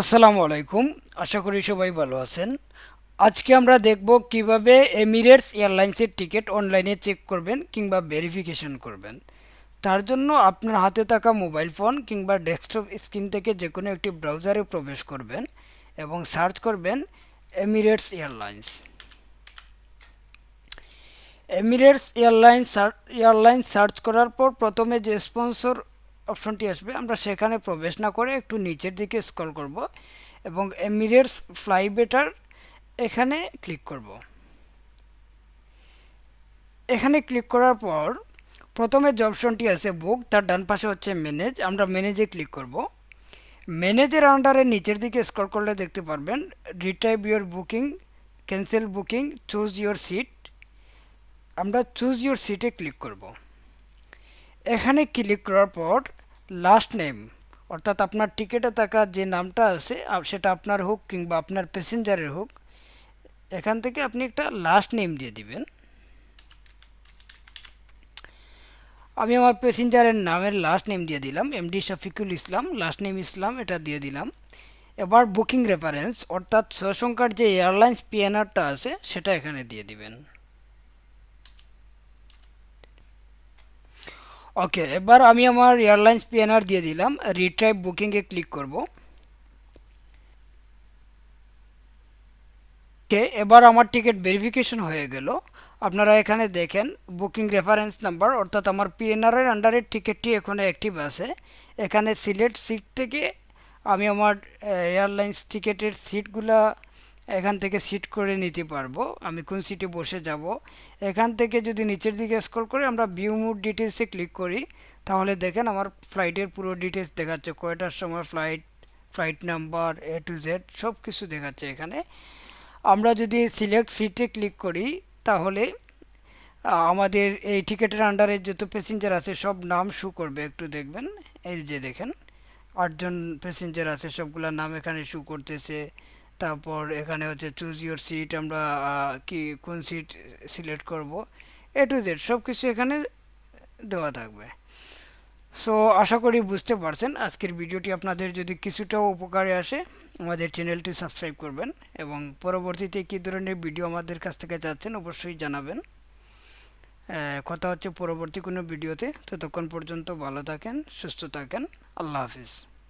আসসালামু আলাইকুম। আশা করি সবাই ভালো আছেন। আজকে আমরা দেখব কীভাবে এমিরেটস এয়ারলাইন্সের টিকিট অনলাইনে চেক করবেন কিংবা ভেরিফিকেশন করবেন। তার জন্য আপনার হাতে থাকা মোবাইল ফোন কিংবা ডেস্কটপ স্ক্রিন থেকে যে কোনো একটি ব্রাউজারে প্রবেশ করবেন এবং সার্চ করবেন Emirates Airlines Emirates Airlines Airlines search করার পর প্রথমে যে স্পন্সর অপশনটি আসবে। আমরা সেখানে প্রবেশ না করে একটু নিচের দিকে স্ক্রল করব এবং এমিরেটস ফ্লাই বেটার এখানে ক্লিক করব। এখানে ক্লিক করার পর প্রথমে যে অপশনটি আছে বুক তার ডান পাশে হচ্ছে ম্যানেজ আমরা ম্যানেজে ক্লিক করব। ম্যানেজের আন্ডারে নিচের দিকে স্ক্রল করলে দেখতে পারবেন retype your booking cancel booking choose your seat আমরা চুজ ইউর সিটে ক্লিক করব। এখানে ক্লিক করার পর লাস্ট নেম অর্থাৎ আপনার টিকিটে থাকা যে নামটা আছে সেটা আপনার হোক কিংবা আপনার প্যাসেঞ্জারের হোক, এখান থেকে আপনি একটা লাস্ট নেম দিয়ে দিবেন। আমি আমার প্যাসেঞ্জারের নামের লাস্ট নেম দিয়ে দিলাম MD Shafiqul Islam last name Islam, এটা দিয়ে দিলাম। এবার বুকিং রেফারেন্স অর্থাৎ সংখ্যার যে এয়ারলাইন্স পিএনআরটা আছে, সেটা এখানে দিয়ে দিবেন। ওকে এবার আমি আমার এয়ারলাইন্স পিএনআর দিয়ে দিলাম। রিট্রাইভ বুকিংয়ে ক্লিক করব। ওকে এবার আমার টিকিট ভেরিফিকেশন হয়ে গেল। আপনারা এখানে দেখেন বুকিং রেফারেন্স নাম্বার অর্থাৎ আমার পিএনআরের আন্ডারের টিকিটটি এখানে অ্যাক্টিভ আছে। এখানে সিলেক্ট সিট থেকে আমি আমার এয়ারলাইন্স টিকিটের সিটগুলা এখান থেকে সিট করে নিতে পারব। আমি কোন সিটে বসে যাব। এখান থেকে যদি নিচের দিকে স্ক্রল করে আমরা ভিউ মুড ডিটেলসে ক্লিক করি, তাহলে দেখেন আমার ফ্লাইটের পুরো ডিটেলস দেখাচ্ছে। কয়টার সময় flight flight number A to Z সব কিছু দেখাচ্ছে এখানে। আমরা যদি সিলেক্ট সিটে ক্লিক করি, তাহলে আমাদের এই টিকিটের আন্ডারে যত প্যাসেঞ্জার আছে, সব নাম শু করবে। একটু দেখবেন। এই যে দেখেন, আটজন প্যাসেঞ্জার আছে, সবগুলোর নাম এখানে শু করতেছে। তারপর এখানে হচ্ছে চুজ ইউর সিট আমরা কি, কোন সিট সিলেক্ট করব এ টু জেড সব কিছু এখানে দেওয়া থাকবে। সো আশা করি বুঝতে পারছেন। আজকের ভিডিওটি আপনাদের যদি কিছুটাও উপকারে আসে, আমাদের চ্যানেলটি সাবস্ক্রাইব করবেন এবং পরবর্তীতে কী ধরনের ভিডিও আমাদের কাছ থেকে চাচ্ছেন অবশ্যই জানাবেন। কথা হচ্ছে পরবর্তী কোনো ভিডিওতে। ততক্ষণ পর্যন্ত ভালো থাকেন, সুস্থ থাকেন। আল্লাহ হাফিজ।